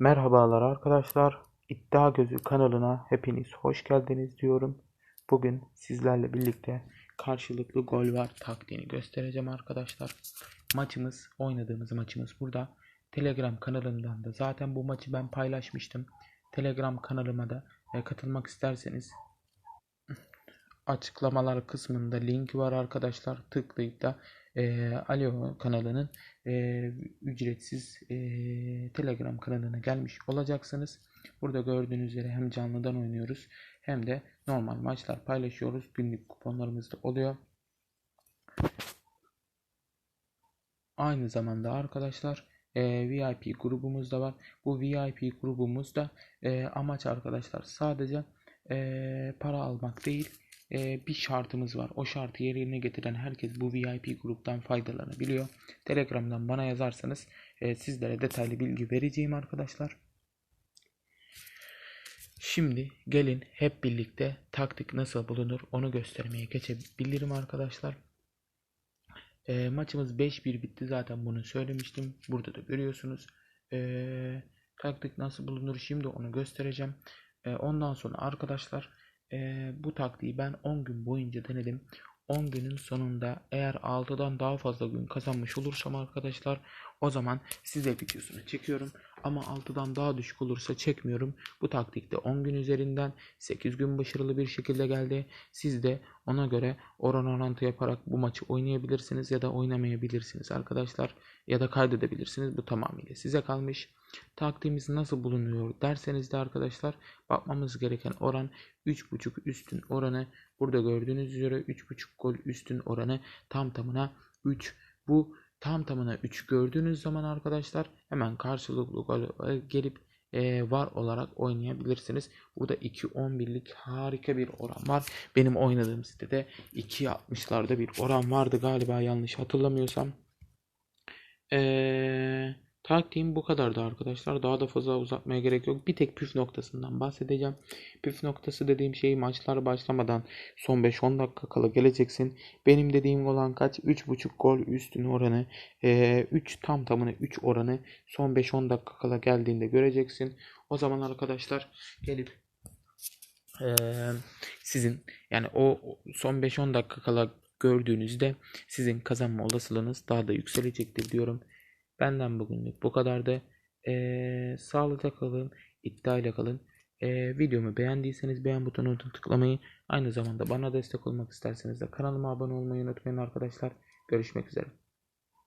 Merhabalar arkadaşlar. İddia Gözü kanalına hepiniz hoş geldiniz diyorum. Bugün sizlerle birlikte karşılıklı gol var taktiğini göstereceğim arkadaşlar. Maçımız, oynadığımız maçımız burada. Telegram kanalından da zaten bu maçı ben paylaşmıştım. Telegram kanalıma da e, katılmak isterseniz açıklamalar kısmında linki var arkadaşlar. Tıklayıp da e, Alo kanalının e, ücretsiz e, Telegram kanalına gelmiş olacaksınız. Burada gördüğünüz üzere hem canlıdan oynuyoruz hem de normal maçlar paylaşıyoruz. Günlük kuponlarımız da oluyor. Aynı zamanda arkadaşlar e, VIP grubumuz da var. Bu VIP grubumuzda e, amaç arkadaşlar sadece e, para almak değil e, bir şartımız var. O şartı yerine getiren herkes bu VIP gruptan faydalanabiliyor. Telegram'dan bana yazarsanız e, sizlere detaylı bilgi vereceğim arkadaşlar. Şimdi gelin hep birlikte taktik nasıl bulunur onu göstermeye geçebilirim arkadaşlar. E, maçımız 5-1 bitti zaten bunu söylemiştim. Burada da görüyorsunuz. E, taktik nasıl bulunur şimdi onu göstereceğim. E, ondan sonra arkadaşlar e, bu taktiği ben 10 gün boyunca denedim. 10 günün sonunda eğer 6'dan daha fazla gün kazanmış olursam arkadaşlar o zaman size videosunu çekiyorum. Ama 6'dan daha düşük olursa çekmiyorum. Bu taktikte 10 gün üzerinden 8 gün başarılı bir şekilde geldi. Siz de ona göre oran orantı yaparak bu maçı oynayabilirsiniz ya da oynamayabilirsiniz arkadaşlar. Ya da kaydedebilirsiniz. Bu tamamıyla size kalmış. Taktiğimiz nasıl bulunuyor derseniz de arkadaşlar bakmamız gereken oran 3.5 üstün oranı. Burada gördüğünüz üzere 3.5 gol üstün oranı tam tamına 3. Bu tam tamına 3 gördüğünüz zaman arkadaşlar hemen karşılıklı gol gelip e, var olarak oynayabilirsiniz. Burada 2.11'lik harika bir oran var. Benim oynadığım sitede 2.60'larda bir oran vardı galiba yanlış hatırlamıyorsam. Eee Taktiğim bu kadardı arkadaşlar. Daha da fazla uzatmaya gerek yok. Bir tek püf noktasından bahsedeceğim. Püf noktası dediğim şey maçlar başlamadan son 5-10 dakika kala geleceksin. Benim dediğim olan kaç? 3.5 gol üstün oranı. 3 tam tamına 3 oranı son 5-10 dakika kala geldiğinde göreceksin. O zaman arkadaşlar gelip ee, sizin yani o son 5-10 dakika kala gördüğünüzde sizin kazanma olasılığınız daha da yükselecektir diyorum. Benden bugünlük bu kadardı. Ee, sağlıkla kalın, iddiayla kalın. Ee, videomu beğendiyseniz beğen butonuna tıklamayı, aynı zamanda bana destek olmak isterseniz de kanalıma abone olmayı unutmayın arkadaşlar. Görüşmek üzere.